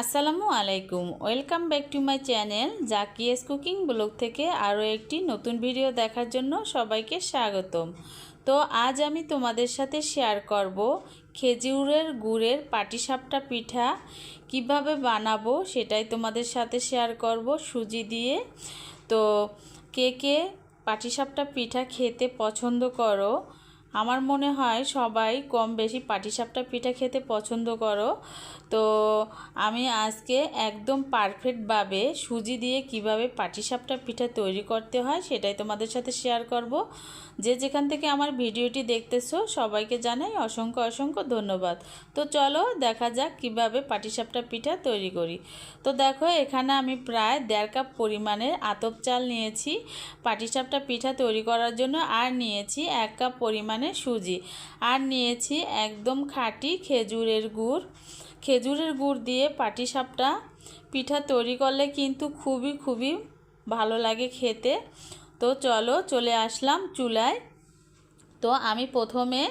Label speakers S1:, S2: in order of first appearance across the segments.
S1: আসসালামু আলাইকুম। Welcome back to my channel Zakia's cooking blog থেকে আরও একটি নতুন ভিডিও দেখার জন্য সবাইকে স্বাগতম। তো আজ আমি তোমাদের সাথে শেয়ার করব খেজুরের গুড়ের পাটিসাপটা পিঠা, কীভাবে বানাবো সেটাই তোমাদের সাথে শেয়ার করব সুজি দিয়ে। তো কে কে পাটিসাপটা পিঠা খেতে পছন্দ করো, আমার মনে হয় সবাই কম বেশি পাটিসাপটা পিঠা খেতে পছন্দ করো। তো আমি আজকে একদম পারফেক্টভাবে সুজি দিয়ে কীভাবে পাটিসাপটা পিঠা তৈরি করতে হয় সেটাই তোমাদের সাথে শেয়ার করব। যে যেখান থেকে আমার ভিডিওটি দেখতেছো সবাইকে জানাই অসংখ্য অসংখ্য ধন্যবাদ। তো চলো দেখা যাক কীভাবে পাটিসাপটা পিঠা তৈরি করি। তো দেখো এখানে আমি প্রায় দেড় কাপ পরিমাণের আতপ চাল নিয়েছি। পাটিসাপটা পিঠা তৈরি করার জন্য আর নিয়েছি এক কাপ পরিমাণে সুজি। আর নিয়েছি একদম খাঁটি খেজুরের গুড়। খেজুরের গুড় দিয়ে পাটিসাপটা পিঠা তৈরি করলে কিন্তু খুবই খুবই ভালো লাগে খেতে। তো চলো চলে আসলাম চুলায়। তো আমি প্রথমে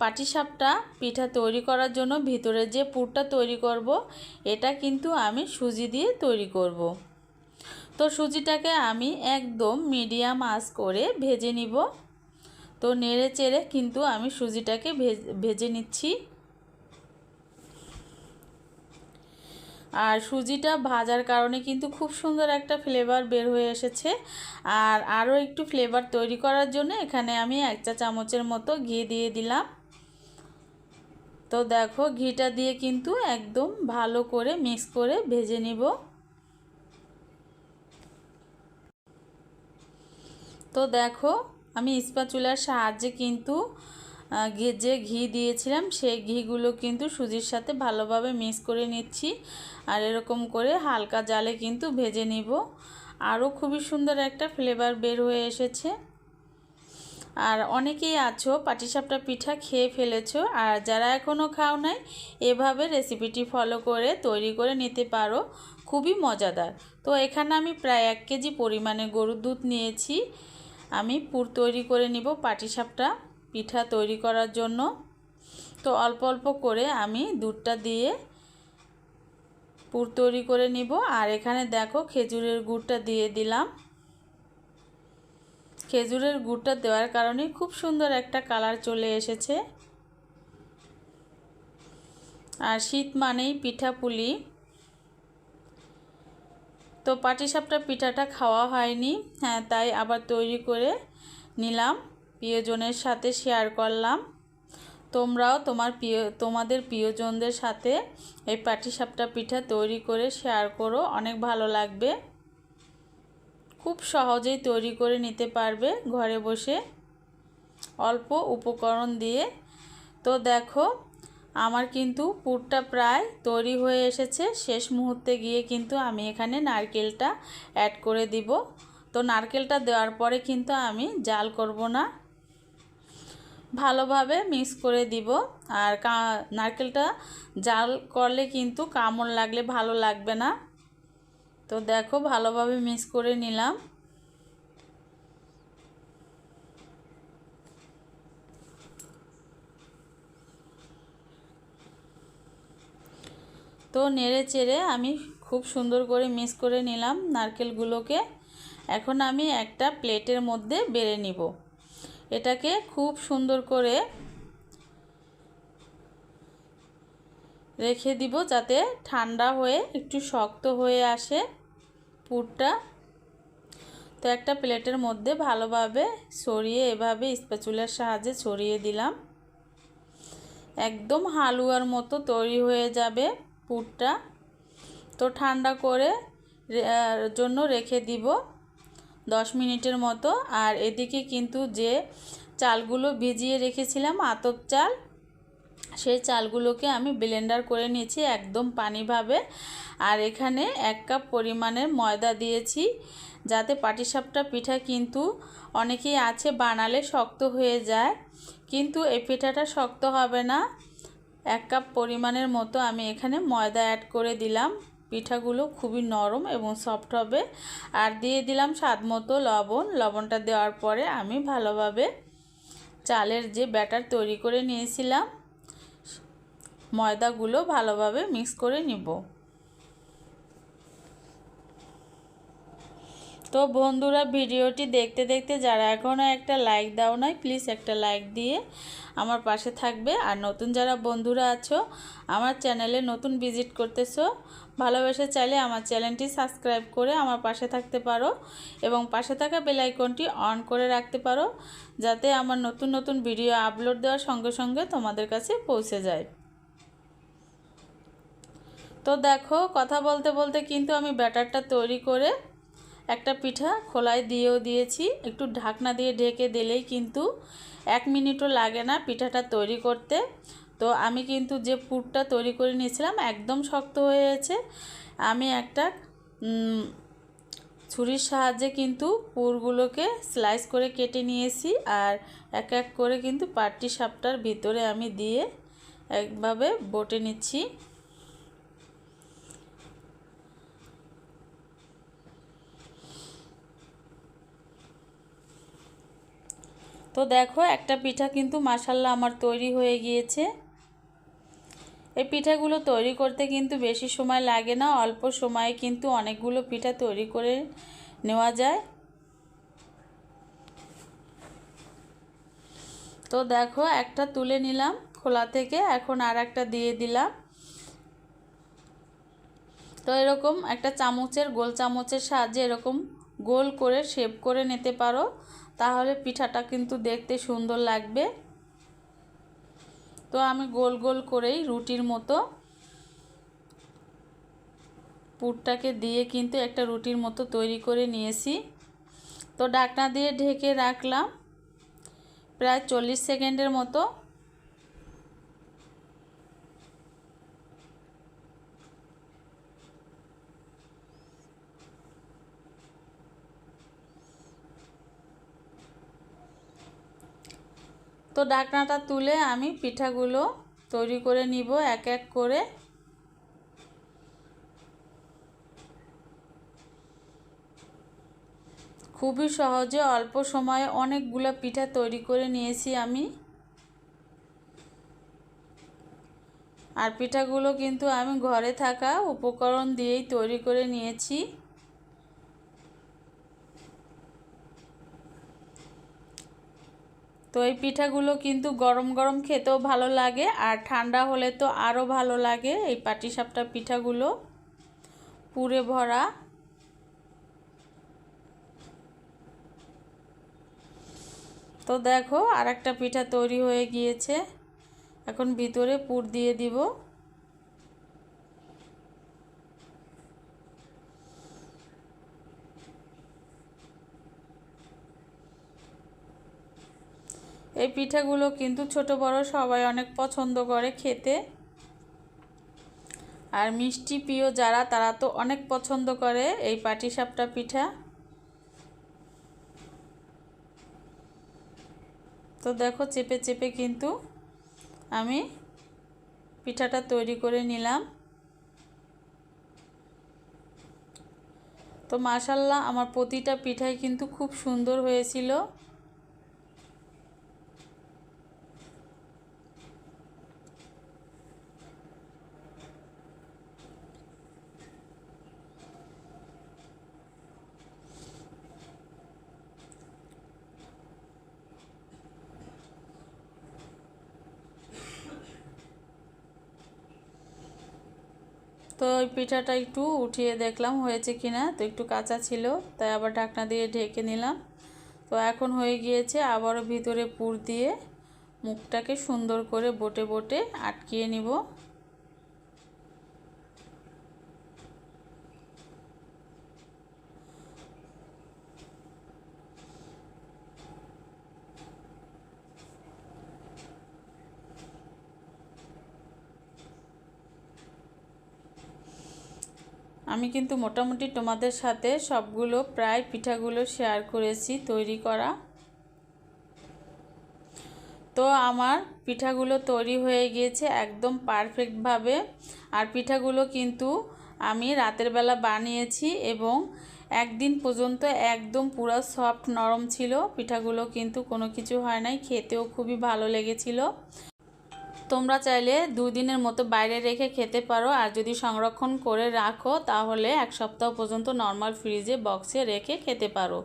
S1: পাটিসাপটা পিঠা তৈরি করার জন্য ভিতরে যে পুরটা তৈরি করব, এটা কিন্তু আমি সুজি দিয়ে তৈরি করব। তো সুজিটাকে আমি একদম মিডিয়াম আঁচ করে ভেজে নিব। তো নেড়ে চেড়ে কিন্তু আমি সুজিটাকে ভেজে নিচ্ছি। আর সুজিটা ভাজার কারণে কিন্তু খুব সুন্দর একটা ফ্লেভার বের হয়ে এসেছে। আর আরও একটু ফ্লেভার তৈরি করার জন্য এখানে আমি এক চা চামচের মতো ঘি দিয়ে দিলাম। তো দেখো, ঘিটা দিয়ে কিন্তু একদম ভালো করে মিক্স করে ভেজে নিব। তো দেখো, আমি চুলার সাহায্যে কিন্তু যে ঘি দিয়েছিলাম, সেই ঘিগুলো কিন্তু সুজির সাথে ভালোভাবে মিক্স করে নিচ্ছি। আর এরকম করে হালকা জালে কিন্তু ভেজে নিব। আরও খুবই সুন্দর একটা ফ্লেভার বের হয়ে এসেছে। আর অনেকেই আছো, পাটিসাপটা পিঠা খেয়ে ফেলেছো, আর যারা এখনও খাও নাই, এভাবে রেসিপিটি ফলো করে তৈরি করে নিতে পারো। খুবই মজাদার। তো এখানে আমি প্রায় এক কেজি পরিমাণে গরুর দুধ নিয়েছি। আমি পুর তৈরি করে নিব পাটিসাপটা। পিঠা তৈরি করার জন্য। তো অল্প অল্প করে আমি দুধটা দিয়ে পুর তৈরি করে নিব। আর এখানে দেখো খেজুরের গুড়টা দিয়ে দিলাম। খেজুরের গুড়টা দেওয়ার কারণে খুব সুন্দর একটা কালার চলে এসেছে। আর শীত মানেই পিঠা পুলি। তো পাটিসাপটা পিঠাটা খাওয়া হয়নি। হ্যাঁ তাই আবার তৈরি করে নিলাম। প্রিয়জনের সাথে শেয়ার করলাম। তোমরাও তোমার প্রিয়, তোমাদের প্রিয়জনদের সাথে এই পাটিসাপটা পিঠা তৈরি করে শেয়ার করো। অনেক ভালো লাগবে। খুব সহজেই তৈরি করে নিতে পারবে ঘরে বসে। অল্প উপকরণ দিয়ে। তো দেখো, আমার কিন্তু পুরটা প্রায় তৈরি হয়ে এসেছে। শেষ মুহূর্তে গিয়ে কিন্তু আমি এখানে নারকেলটা অ্যাড করে দিব। তো নারকেলটা দেওয়ার পরে কিন্তু আমি জাল করব না। ভালোভাবে মিক্স করে দিব। আর নারকেলটা জাল করলে কিন্তু কামড় লাগলে ভালো লাগবে না। তো দেখো ভালোভাবে মিক্স করে নিলাম। তো নেড়ে চেড়ে আমি খুব সুন্দর করে মিক্স করে নিলাম নারকেলগুলোকে। এখন আমি একটা প্লেটের মধ্যে বেড়ে নিব। এটাকে খুব সুন্দর করে রেখে দিব যাতে ঠান্ডা হয়ে একটু শক্ত হয়ে আসে পুরটা। তো একটা প্লেটের মধ্যে ভালোভাবে সরিয়ে এভাবে স্প্যাচুলার সাহায্যে ছড়িয়ে দিলাম। একদম হালুয়ার মতো তৈরি হয়ে যাবে পুরটা। তো ঠান্ডা করে জন্য রেখে দিব। দশ মিনিটের মতো। আর এদিকে কিন্তু যে চালগুলো ভিজিয়ে রেখেছিলাম, আতপ চাল, সেই চালগুলোকে আমি ব্লেন্ডার করে নিয়েছি একদম পানিভাবে। আর এখানে এক কাপ পরিমাণের ময়দা দিয়েছি, যাতে পাটিসাপটা পিঠা কিন্তু অনেকেই আছে বানালে শক্ত হয়ে যায়, কিন্তু এই পিঠাটা শক্ত হবে না। এক কাপ পরিমাণের মতো আমি এখানে ময়দা অ্যাড করে দিলাম। পিঠাগুলো খুবই নরম এবং সফট হবে। আর দিয়ে দিলাম স্বাদ মতো লবণ। লবণটা দেওয়ার পরে আমি ভালোভাবে চালের যে ব্যাটার তৈরি করে নিয়েছিলাম, ময়দাগুলো ভালোভাবে মিক্স করে নিব। তো বন্ধুরা ভিডিওটি দেখতে দেখতে যারা এখনও একটা লাইক দাও নাই প্লিজ একটা লাইক দিয়ে আমার পাশে থাকবে। আর নতুন যারা বন্ধুরা আছো, আমার চ্যানেলে নতুন ভিজিট করতেছো, ভালোবেসে চাইলে আমার চ্যানেলটি সাবস্ক্রাইব করে আমার পাশে থাকতে পারো এবং পাশে থাকা বেলাইকনটি অন করে রাখতে পারো, যাতে আমার নতুন নতুন ভিডিও আপলোড দেওয়ার সঙ্গে সঙ্গে তোমাদের কাছে পৌঁছে যায়। তো দেখো, কথা বলতে বলতে কিন্তু আমি ব্যাটারটা তৈরি করে একটা পিঠা খোলায় দিয়েও দিয়েছি। একটু ঢাকনা দিয়ে ঢেকে দিলেই কিন্তু এক মিনিটও লাগে না পিঠাটা তৈরি করতে। তো আমি কিন্তু যে পুরটা তৈরি করে নিয়েছিলাম একদম শক্ত হয়েছে আমি একটা ছুরির সাহায্যে কিন্তু পুরগুলোকে স্লাইস করে কেটে নিয়েছি আর এক এক করে কিন্তু পাটটি সাপটার ভিতরে আমি দিয়ে একভাবে বটে নিচ্ছি। তো দেখো, একটা পিঠা কিন্তু মাসাল্লা আমার তৈরি হয়ে গিয়েছে। এই পিঠাগুলো তৈরি করতে কিন্তু বেশি সময় লাগে না, অল্প সময়ে কিন্তু অনেকগুলো পিঠা তৈরি করে নেওয়া যায়। তো দেখো, একটা তুলে নিলাম খোলা থেকে, এখন আর একটা দিয়ে দিলাম। তো এরকম একটা চামচের, গোল চামচের সাহায্যে এরকম গোল করে শেপ করে নিতে পারো। তাহলে পিঠাটা কিন্তু দেখতে সুন্দর লাগবে। তো আমি গোল গোল করেই রুটির মতো পুরটাকে দিয়ে কিন্তু একটা রুটির মতো তৈরি করে নিয়েছি। তো ডাকনা দিয়ে ঢেকে রাখলাম। প্রায় চল্লিশ সেকেন্ডের মতো। তো ডাকনাটা তুলে আমি পিঠাগুলো তৈরি করে নিব এক এক করে। খুবই সহজে অল্প সময়ে অনেকগুলো পিঠা তৈরি করে নিয়েছি আমি। আর পিঠাগুলো কিন্তু আমি ঘরে থাকা উপকরণ দিয়েই তৈরি করে নিয়েছি। তো এই পিঠাগুলো কিন্তু গরম গরম খেতেও ভালো লাগে আর ঠান্ডা হলে তো আরও ভালো লাগে এই পাটিসাপটা পিঠাগুলো। পুরে ভরা। তো দেখো আর একটা পিঠা তৈরি হয়ে গিয়েছে। এখন ভিতরে পুর দিয়ে দিব। এই পিঠাগুলো কিন্তু ছোট বড় সবাই অনেক পছন্দ করে খেতে। আর মিষ্টি প্রিয় যারা, তারা তো অনেক পছন্দ করে এই পাটিসাপটা পিঠা। তো দেখো চেপে চেপে কিন্তু আমি পিঠাটা তৈরি করে নিলাম। তো মাসাল্লাহ আমার প্রতিটা পিঠাই কিন্তু খুব সুন্দর হয়েছিল। তো ওই পিঠাটা একটু উঠিয়ে দেখলাম হয়েছে কি না, তো একটু কাঁচা ছিল, তাই আবার ঢাকনা দিয়ে ঢেকে নিলাম। তো এখন হয়ে গিয়েছে আবারও ভিতরে পুর দিয়ে মুখটাকে সুন্দর করে বোটে বোটে আটকিয়ে নিব। আমি কিন্তু মোটামুটি তোমাদের সাথে সবগুলো প্রায় পিঠাগুলো শেয়ার করেছি, তৈরি করা। তো আমার পিঠাগুলো তৈরি হয়ে গিয়েছে একদম পারফেক্টভাবে আর পিঠাগুলো কিন্তু আমি রাতের বেলা বানিয়েছি এবং একদিন পর্যন্ত একদম পুরো সফট নরম ছিল। পিঠাগুলো কিন্তু কোনো কিছু হয় নাই, খেতেও খুবই ভালো লেগেছিল। তোমরা চাইলে দুই দিনের মতো বাইরে রেখে খেতে পারো, আর যদি সংরক্ষণ করে রাখো, তাহলে এক সপ্তাহ পর্যন্ত নর্মাল ফ্রিজে বক্সে রেখে খেতে পারো।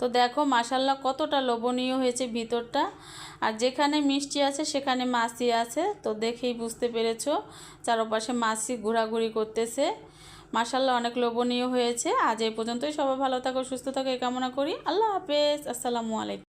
S1: তো দেখো মাসাল্লাহ কতটা লোভনীয় হয়েছে ভিতরটা। আর যেখানে মিষ্টি আছে, সেখানে মাছি আছে। তো দেখেই বুঝতে পেরেছ, চারপাশে মাছি ঘোরাঘুরি করতেছে। মাসাল্লাহ অনেক লোভনীয় হয়েছে। আজ এই পর্যন্তই। সবাই ভালো থাকো, সুস্থ থাকো, এই কামনা করি। আল্লাহ হাফেজ। আসসালামু আলাইকুম।